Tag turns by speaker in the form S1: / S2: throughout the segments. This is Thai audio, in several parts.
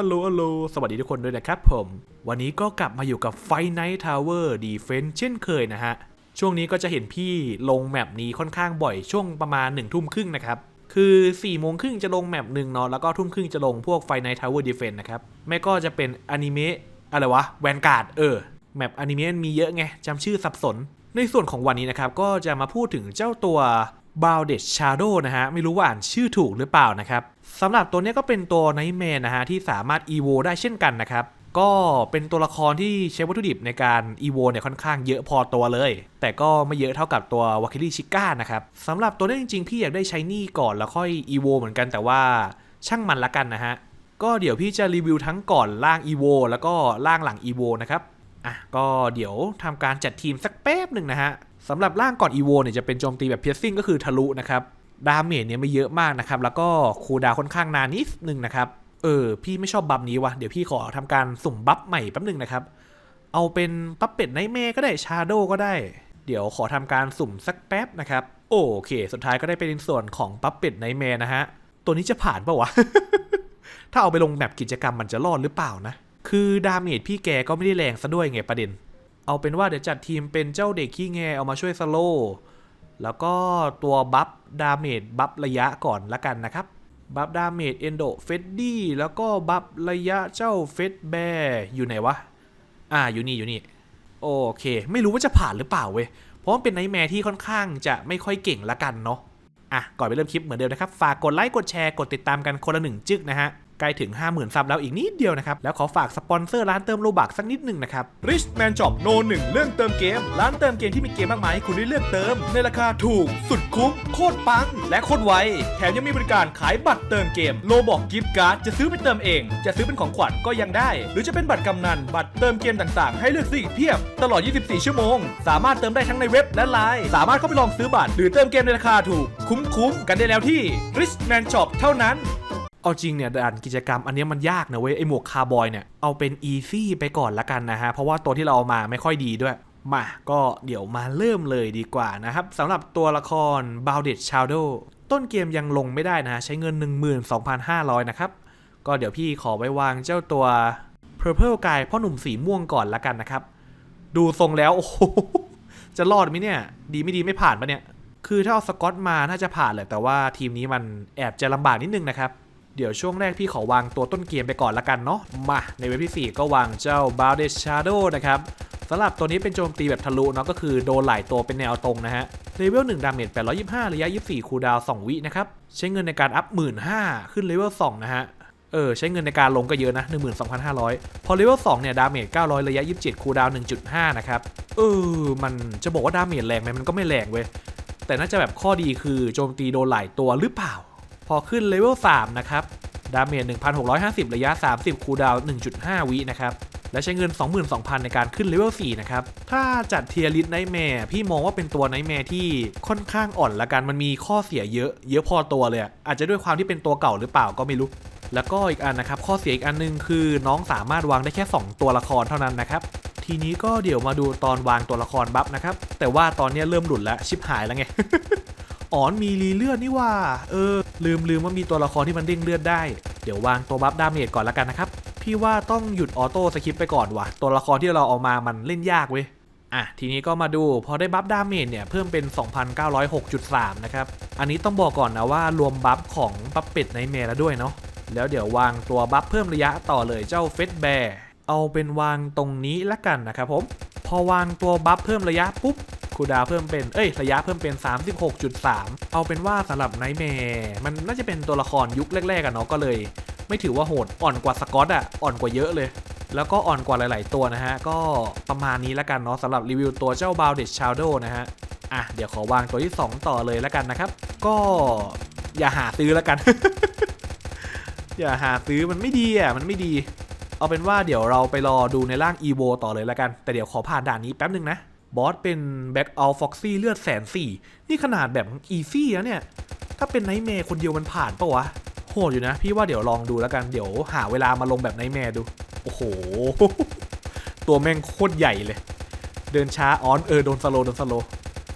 S1: อัลโหลอัลโหลสวัสดีทุกคนด้วยนะครับผม วันนี้ก็กลับมาอยู่กับไฟไนท์ทาวเวอร์ดีเฟนเช่นเคยนะฮะ ช่วงนี้ก็จะเห็นพี่ลงแมปนี้ค่อนข้างบ่อยช่วงประมาณ1นึ่ทุ่มครึ่งนะครับ คือ4ี่โมงครึ่งจะลงแมปหนึ่งเนาะแล้วก็ทุ่มครึ่งจะลงพวกไฟไนท์ทาวเวอร์ดีเฟนนะครับ ไม่ก็จะเป็นอนิเมะอะไรวะแวนการ์ดเออแมปอนิเมะมีเยอะไงจำชื่อสับสน ในส่วนของวันนี้นะครับก็จะมาพูดถึงเจ้าตัว b o u d e d Shadow นะฮะไม่รู้ว่าอ่านชื่อถูกหรือเปล่านะครับสำหรับตัวเนี้ยก็เป็นตัว Nightmare นะฮะที่สามารถ EVO ได้เช่นกันนะครับก็เป็นตัวละครที่ใช้วัตถุดิบในการ EVO เนี่ยค่อนข้างเยอะพอตัวเลย แต่ก็ไม่เยอะเท่ากับตัว w a k i l i Chica นะครับสำหรับตัวนี้จริงๆ พี่อยากได้ใช้นี่ก่อนแล้วค่อย EVO เหมือนกันแต่ว่าช่างมันละกันนะฮะ ก็เดี๋ยวพี่จะรีวิวทั้งก่อนล่าง EVO แล้วก็ล่างหลัง EVO นะครับอะก็เดี๋ยวทำการจัดทีมสักแป๊บหนึ่งนะฮะ สำหรับร่างก่อน EVO เนี่ยจะเป็นโจมตีแบบเพียร์ซิ่งก็คือทะลุนะครับ ดาเมจเนี่ยไม่เยอะมากนะครับ แล้วก็คูดาค่อนข้างนานนิดนึงนะครับ เออ พี่ไม่ชอบบัฟนี้วะเดี๋ยวพี่ขอทำการสุ่มบัฟใหม่แป๊บหนึงนะครับ เอาเป็นปั๊บเป็ดไนท์แม่ก็ได้ชาโดก็ได้ เดี๋ยวขอทำการสุ่มสักแป๊บนะครับ โอเค สุดท้ายก็ได้เป็นส่วนของปั๊บเป็ดไนท์แม่นะฮะ ตัวนี้จะผ่านปะวะ ถ้าเอาไปลงแบบกิจกรรมมันจะรอดหรือเปล่านะ คือดาเมจพี่แกก็ไม่ได้แรงซะด้วยไงประเด็น เอาเป็นว่าเดี๋ยวจัดทีมเป็นเจ้าเด็กขี้แงเอามาช่วยสโลแล้วก็ตัวบัฟดาเมจบัฟระยะก่อนละกันนะครับ บัฟดาเมจเอนโดเฟดดี้แล้วก็บัฟระยะเจ้าเฟดแบร์อยู่ไหนวะ อ่าอยู่นี่อยู่นี่ โอเค ไม่รู้ว่าจะผ่านหรือเปล่าเว้ย เพราะมันเป็นไนท์แมร์ที่ค่อนข้างจะไม่ค่อยเก่งละกันเนาะอะ ก่อนไปเริ่มคลิปเหมือนเดิมนะครับ ฝากกดไลค์ กดแชร์ กดติดตามกันคนละหนึ่งจึกนะฮะ ใกล้ถึง 50,000 ซับแล้วอีกนิดเดียวนะครับ แล้วขอฝากสปอนเซอร์ร้านเติมโลบักสักนิดหนึ่งนะครับ
S2: Rich Man Shop โนหนึ่งเรื่องเติมเกม ร้านเติมเกมที่มีเกมมากมายให้คุณได้เลือกเติม ในราคาถูกสุดคุ้ม โคตรปัง และโคตรไว แถมยังมีบริการขายบัตรเติมเกมโลบอกกิฟต์การ์ดจะซื้อไปเติมเอง จะซื้อเป็นของขวัญก็ยังได้ หรือจะเป็นบัตรกำนันบัตรเติมเกมต่างๆ ให้เลือกซื้ออีกเพียบ ตลอด 24 ชั่วโมง สามารถเติมได้ทั้งในเว็บและไลน์สามารถเข้าไปลองซื้อบัตรหรือเติมเกมในราคาถูกคุ้มๆกันได้แล้วที่ Rich Man Shop เท่านั้น
S1: เอาจริงเนี่ยด่านกิจกรรมอันนี้มันยากนะเว้ยไอหมวกคาร์บอยเนี่ยเอาเป็นอีซี่ไปก่อนละกันนะฮะ เพราะว่าตัวที่เราเอามาไม่ค่อยดีด้วย มาก็เดี๋ยวมาเริ่มเลยดีกว่านะครับสำหรับตัวละคร b o u d e d Shadow ต้นเกมยังลงไม่ได้นะฮะใช้เงิน 12,500 นะครับ ก็เดี๋ยวพี่ขอไว้วางเจ้าตัว Purple Guy พ่อหนุ่มสีม่วงก่อนละกันนะครับ ดูทรงแล้ว โอ้โห จะรอดไหมเนี่ย ดีไม่ดีไม่ผ่านปะเนี่ย คือถ้าเอาสกอตมาน่าจะผ่านแหละแต่ว่าทีมนี้มันแอบจะลำบากนิดนึงนะครับ เดี๋ยวช่วงแรกพี่ขอวางตัวต้นเกมไปก่อนละกันเนาะมาในเว็บที่ 4 ก็วางเจ้า b o u d e Shadow นะครับสำหรับตัวนี้เป็นโจมตีแบบทะลุเนาะก็คือโดนหลายตัวเป็นแนวตรงนะฮะเลเวล1ดาเมจ825 ระยะ 24 คูดาว2วินะครับ ใช้เงินในการอัพ 15,000 ขึ้นเลเวล2นะฮะ เออ ใช้เงินในการลงก็เยอะนะ 12,500 พอเลเวล2เนี่ย ดาเมจ 900 ระยะ 27 คูดาวน์1.5 นะครับ เออ มันจะบอกว่าดาเมจแรงไหมมันก็ไม่แรงเว้ย แต่น่าจะแบบข้อดีคือโจมตีโดนหลายตัวหรือเปล่า พอขึ้นเลเวล3นะครับ ดาเมจ 1,650 ระยะ 30 คูดาวน์1.5 วินะครับ และใช้เงิน 22,000 ในการขึ้นเลเวล4นะครับ ถ้าจัดเทียริสไนแมร์พี่มองว่าเป็นตัวไนแมร์ที่ค่อนข้างอ่อนละกัน มันมีข้อเสียเยอะ เยอะพอตัวเลย อาจจะด้วยความที่เป็นตัวเก่าหรือเปล่าก็ไม่รู้ แล้วก็อีกอันนะครับ ข้อเสียอีกอันหนึงคือน้องสามารถวางได้แค่ 2 ตัวละครเท่านั้นนะครับ ทีนี้ก็เดี๋ยวมาดูตอนวางตัวละครบัฟนะครับ แต่ว่าตอนนี้เริ่มหลุดแล้วชิบหายแล้วไง อ๋อนมีรีเลือดนี่ว่า เออ ลืมลืมว่ามีตัวละครที่มันเด้งเลือดได้ เดี๋ยววางตัวบัฟดาเมจก่อนละกันนะครับ พี่ว่าต้องหยุดออโต้สคิปไปก่อนว่ะ ตัวละครที่เราเอามามันเล่นยากเว้ย อะ ทีนี้ก็มาดู พอได้บัฟดาเมจเนี่ย เพิ่มเป็น 2,906.3 นะครับ อันนี้ต้องบอกก่อนนะว่ารวมบัฟของปัปเป็ดในเมแล้วด้วยเนาะ แล้วเดี๋ยววางตัวบัฟเพิ่มระยะต่อเลยเจ้าเฟสแบร์ เอาเป็นวางตรงนี้ละกันนะครับผม พอวางตัวบัฟเพิ่มระยะปุ๊บ คูดาวเพิ่มเป็น เอ้ย ระยะเพิ่มเป็น 36.3 เอาเป็นว่าสำหรับไนท์แมร์มันน่าจะเป็นตัวละครยุคแรกๆอะเนาะก็เลย ไม่ถือว่าโหดอ่อนกว่าสกอตอะอ่อนกว่าเยอะเลย แล้วก็อ่อนกว่าหลาย ๆ ตัวนะฮะ ก็ประมาณนี้ละกันเนาะสำหรับรีวิวตัวเจ้า b o u d e d Shadow นะฮะอะเดี๋ยวขอวางตัวที่ 2 ต่อเลยละกันนะครับ ก็อย่าหาซื้อละกัน อย่าหาซื้อมันไม่ดีอะมันไม่ดี เอาเป็นว่าเดี๋ยวเราไปรอดูในร่าง EVO ต่อเลยละกัน แต่เดี๋ยวขอผ่านด่านนี้แป๊บหนึ่งนะ บอสเป็นแบ็กเอาฟ็อกซี่เลือดแสนสี่นี่ขนาดแบบอีซี่แล้วเนี่ย ถ้าเป็นไนท์แมร์คนเดียวมันผ่านปะวะ โหดอยู่นะ พี่ว่าเดี๋ยวลองดูแล้วกัน เดี๋ยวหาเวลามาลงแบบไนท์แมร์ดู โอ้โห ตัวแม่งโคตรใหญ่เลย เดินช้าออนเออโดนสโลโดนสโล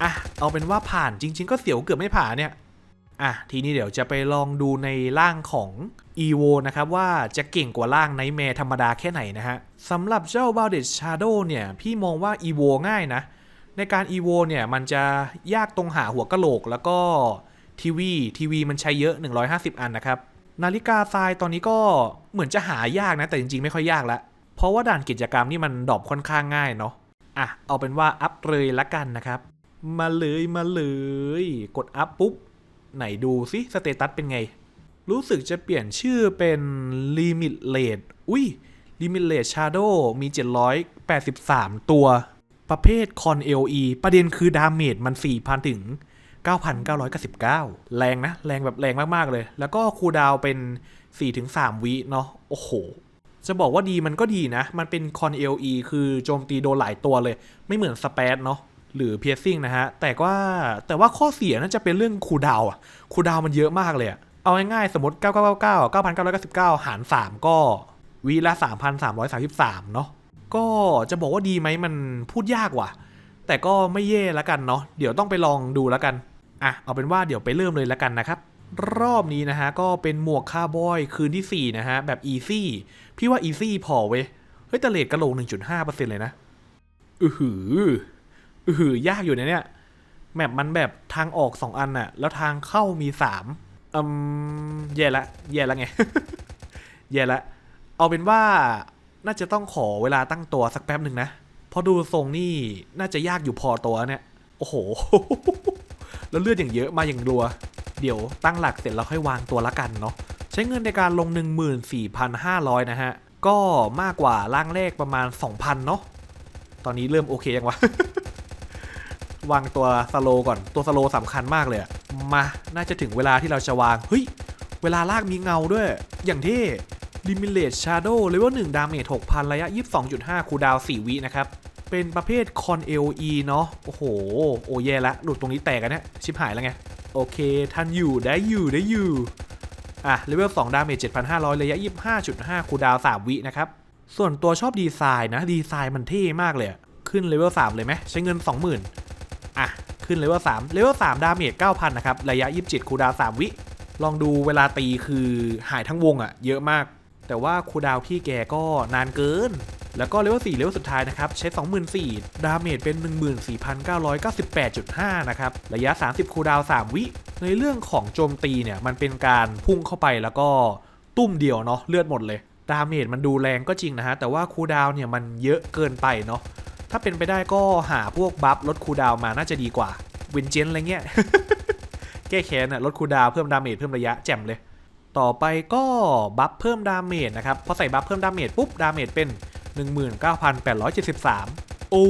S1: อะเอาเป็นว่าผ่านจริง ๆ ก็เสียวเกือบไม่ผ่านเนี่ย อะทีนี้เดี๋ยวจะไปลองดูในร่างของ EVO นะครับว่าจะเก่งกว่าร่างไนแมร์ธรรมดาแค่ไหนนะฮะสำหรับเจ้า b a l d e d Shadow เนี่ยพี่มองว่า EVO ง่ายนะ ในการ EVO เนี่ยมันจะยากตรงหาหัวกะโหลกแล้วก็ทีวีทีวีมันใช้เยอะ 150 อันนะครับ นาฬิกาทรายตอนนี้ก็เหมือนจะหายากนะแต่จริงๆ ไม่ค่อยยากละเพราะว่าด่านกิจกรรมนี่มันดรอปค่อนข้างง่ายเนาะอะเอาเป็นว่าอัพเลยละกันนะครับมาเลยมาเลย กดอัพปุ๊บ ไหนดูซิสเตตัสเป็นไง รู้สึกจะเปลี่ยนชื่อเป็น Limit Rate อุ้ย Limit Rate Shadow มี 783 ตัว ประเภท Con LE ประเด็นคือดาเมจมัน 4,000 ถึง 9,999 แรงนะ แรงแบบแรงมาก ๆ เลย แล้วก็คูดาวเป็น 4-3 วิเนาะโอ้โห จะบอกว่าดีมันก็ดีนะ มันเป็น Con LE คือโจมตีโดนหลายตัวเลย ไม่เหมือนสเปซเนาะ หรือเพียซิ่งนะฮะ แต่ว่าแต่ว่าข้อเสียน่าจะเป็นเรื่องคูดาวอะคูดาวมันเยอะมากเลยอะเอาง่ายๆ สมมติ 9999 9,999 หาร 3 ก็วีละ 3,333 เนาะก็จะบอกว่าดีไหมมันพูดยากว่ะ แต่ก็ไม่แย่ละกันเนาะเดี๋ยวต้องไปลองดูแล้วกันอะเอาเป็นว่าเดี๋ยวไปเริ่มเลยละกันนะครับ รอบนี้นะฮะ ก็เป็นหมวกคาร์บอยคืนที่ 4 นะฮะ แบบอีซี่พี่ว่าอีซี่พอเว้ยเฮ้ยแต่เลทกระโหลก1.5%เลยนะอือหือ อือหือยากอยู่นะเนี่ยแมปมันแบบทางออก2อันน่ะ แล้วทางเข้ามี3อืมแย่ละแย่ละไง แย่ละ เอาเป็นว่าน่าจะต้องขอเวลาตั้งตัวสักแป๊บหนึ่งนะเพราะดูทรงนี่น่าจะยากอยู่พอตัวเนี่ย โอ้โห แล้วเลือดอย่างเยอะมาอย่างรัว เดี๋ยวตั้งหลักเสร็จแล้วค่อยวางตัวละกันเนาะ ใช้เงินในการลง 14,500 นะฮะ ก็มากกว่าร่างแรกประมาณ 2,000 เนาะ ตอนนี้เริ่มโอเคยังวะ วางตัวสโลก่อนตัวสโลสำคัญมากเลยมาน่าจะถึงเวลาที่เราจะวางเฮ้ยเวลาลากมีเงาด้วย อย่างที่ Limited Shadow เลเวล1ดาเมจ6,000 ระยะ 22.5 คูดาว 4 วินะครับ เป็นประเภท Con LE เนาะโอ้โห โอ้แย่ละหลุดตรงนี้แตกกันเนี่ยชิบหายแล้วไง โอเค ทันอยู่ได้อยู่ได้อยู่ อะเลเวล2ดาเมจ7,500 ระยะ 25.5 คูดาว 3 วินะครับ ส่วนตัวชอบดีไซน์นะ ดีไซน์มันเท่มากเลยอะขึ้นเลเวล3เลยไหมใช้เงิน 20,000 อะ ขึ้นเลเวล3เลเวล3ดาเมจ9,000นะครับ ระยะ27คูดาว3วิ ลองดูเวลาตีคือหายทั้งวงอะเยอะมาก แต่ว่าคูดาวพี่แกก็นานเกิน แล้วก็เลเวล4เลเวลสุดท้ายนะครับ ใช้24,000ดาเมจเป็น14,998.5นะครับ ระยะ30คูดาว3วิ ในเรื่องของโจมตีเนี่ยมันเป็นการพุ่งเข้าไปแล้วก็ตุ้มเดียวเนาะเลือดหมดเลย ดาเมจมันดูแรงก็จริงนะฮะแต่ว่าคูดาวเนี่ยมันเยอะเกินไปเนาะ ถ้าเป็นไปได้ก็หาพวกบัฟลดคูดาวมาน่าจะดีกว่าวินเจนอะไรเงี้ย แก้แค้นอะลดคูดาวเพิ่มดาเมจเพิ่มระยะแจ่มเลย ต่อไปก็บัฟเพิ่มดาเมจนะครับ พอใส่บัฟเพิ่มดาเมจปุ๊บดาเมจเป็น 19,873 โอ้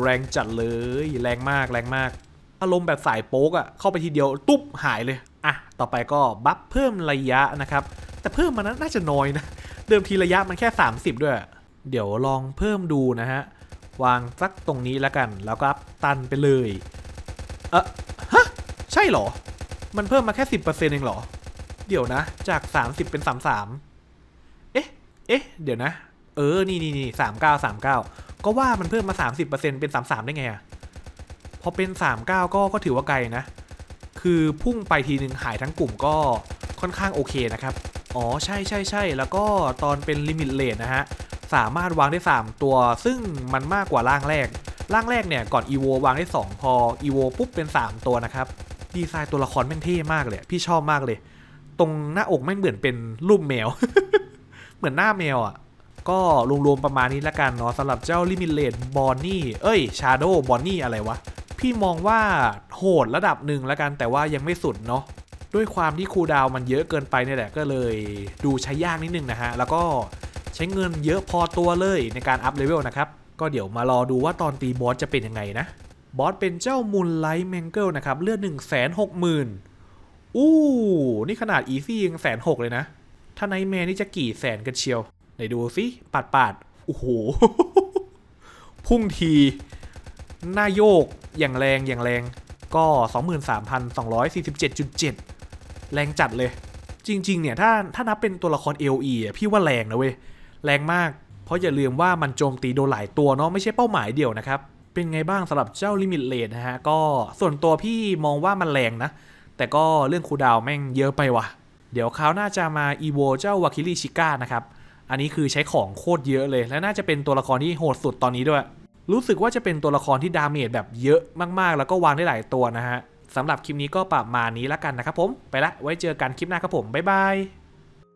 S1: แรงจัดเลย แรงมากแรงมาก อารมณ์แบบสายโป๊กอะเข้าไปทีเดียวตุ๊บหายเลย อะ ต่อไปก็บัฟเพิ่มระยะนะครับ แต่เพิ่มมันน่าจะน้อยนะ เดิมทีระยะมันแค่ 30 ด้วย เดี๋ยวลองเพิ่มดูนะฮะ วางสักตรงนี้แล้วกัน แล้วก็ตันไปเลย เออฮะ ใช่เหรอ มันเพิ่มมาแค่ 10%เองเหรอ เดี๋ยวนะ จาก 30 เป็น 33 เอ๊ะ เอ๊ะ เดี๋ยวนะ เออ นี่นี่นี่สามเก้าสามเก้าก็ว่ามันเพิ่มมา 30%เป็น 33 ได้ไงอะพอเป็น 39 ก็ก็ถือว่าไกลนะ คือพุ่งไปทีหนึ่งหายทั้งกลุ่มก็ค่อนข้างโอเคนะครับ อ๋อ ใช่ใช่ใช่แล้วก็ตอนเป็นลิมิตเลทนะฮะ สามารถวางได้ 3 ตัว ซึ่งมันมากกว่าร่างแรก ร่างแรกเนี่ยก่อนอีโววางได้ 2 พออีโวปุ๊บเป็น 3 ตัวนะครับ ดีไซน์ตัวละครแม่งเท่มากเลย พี่ชอบมากเลย ตรงหน้าอกแม่งเหมือนเป็นรูปแมว เหมือนหน้าแมวอะ ก็รวมๆประมาณนี้ละกันเนาะสำหรับเจ้าลิมิเลตบอนนี่ เอ้ยชาโดบอนนี่อะไรวะ พี่มองว่าโหดระดับหนึ่งละกันแต่ว่ายังไม่สุดเนาะด้วยความที่คูดาวมันเยอะเกินไปเนี่ยแหละก็เลยดูใช้ยากนิดนึงนะฮะ แล้วก็ ใช้เงินเยอะพอตัวเลยในการอัพเลเวลนะครับ ก็เดี๋ยวมารอดูว่าตอนตีบอสจะเป็นยังไงนะ บอสเป็นเจ้ามูลไลท์แมงเกิลนะครับ เลือด1 6 0 0 0 0อู้ นี่ขนาดอีซี่ยังแสนหกเลยนะ ถ้าไนแมนนี่จะกี่แสนกันเชียวไหนดูสิปาดปาดโอ้โห พุ่งที หน้าโยกอย่างแรงอย่างแรงก็ 23,247.7 แรงจัดเลย จริง ๆ เนี่ย ถ้าถ้านับเป็นตัวละคร LE อะพี่ว่าแรงนะเว้ย แรงมาก เพราะอย่าลืมว่ามันโจมตีโดนหลายตัวเนาะไม่ใช่เป้าหมายเดียวนะครับ เป็นไงบ้างสำหรับเจ้าลิมิตเลนนะฮะ ก็ส่วนตัวพี่มองว่ามันแรงนะ แต่ก็เรื่องคูดาวแม่งเยอะไปว่ะ เดี๋ยวคราวหน้าจะมาอีโวเจ้าวาคิริชิก้านะครับอันนี้คือใช้ของโคตรเยอะเลย และน่าจะเป็นตัวละครที่โหดสุดตอนนี้ด้วย รู้สึกว่าจะเป็นตัวละครที่ดาเมจแบบเยอะมากๆ แล้วก็วางได้หลายตัวนะฮะสำหรับคลิปนี้ก็ประมาณนี้แล้วกันนะครับผม ไปละ ไว้เจอกันคลิปหน้าครับผม บ๊ายบาย